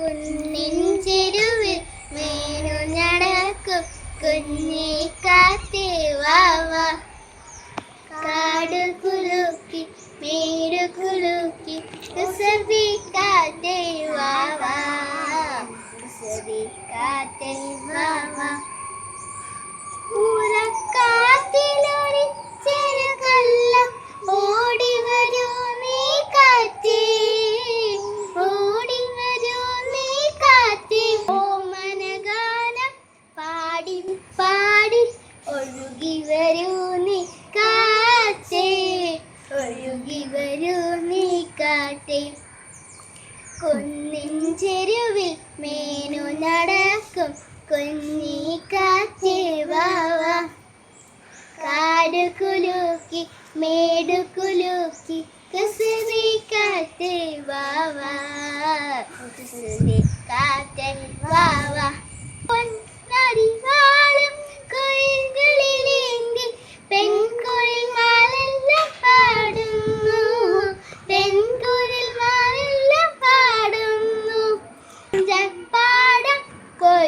കുന്നിൻ ചെരുവിൽ മേനു നടക്കും കുഞ്ഞി കാത്തേ വാവ കാട് കുലുക്കി മേട് കുലുക്കി. കുസബി കാത്തേ വാവ കുസബി കാത്തേ വാവ വരൂ നീ കാറ്റേ കുന്നിൻ ചെരുവിൽ മേനു നടക്കും. കുഞ്ഞി കാറ്റേ വാവ കാട് കുലുക്കി മേട് കുലുക്കി കുസൃതി കാറ്റേ വാവ കുസൃതി കാറ്റേ വാവ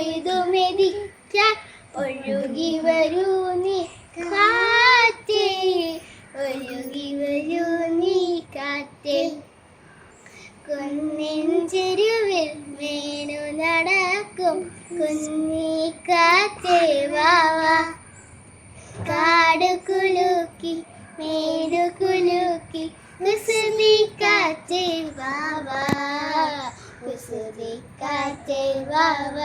കൊയ്തു മെതിച്ച ഒഴുകി വരൂ നീ കാറ്റേ? ഒഴുകി വരൂ നീ കാറ്റേ? കുന്നിൻ ചെരുവിൽ മേനു നടക്കും കുഞ്ഞി കാറ്റേ വാവ കാട് കുലുക്കി മേടു കുലുക്കി കുസുമി കാറ്റേ വാവ കുസുമി കാറ്റേ വാവ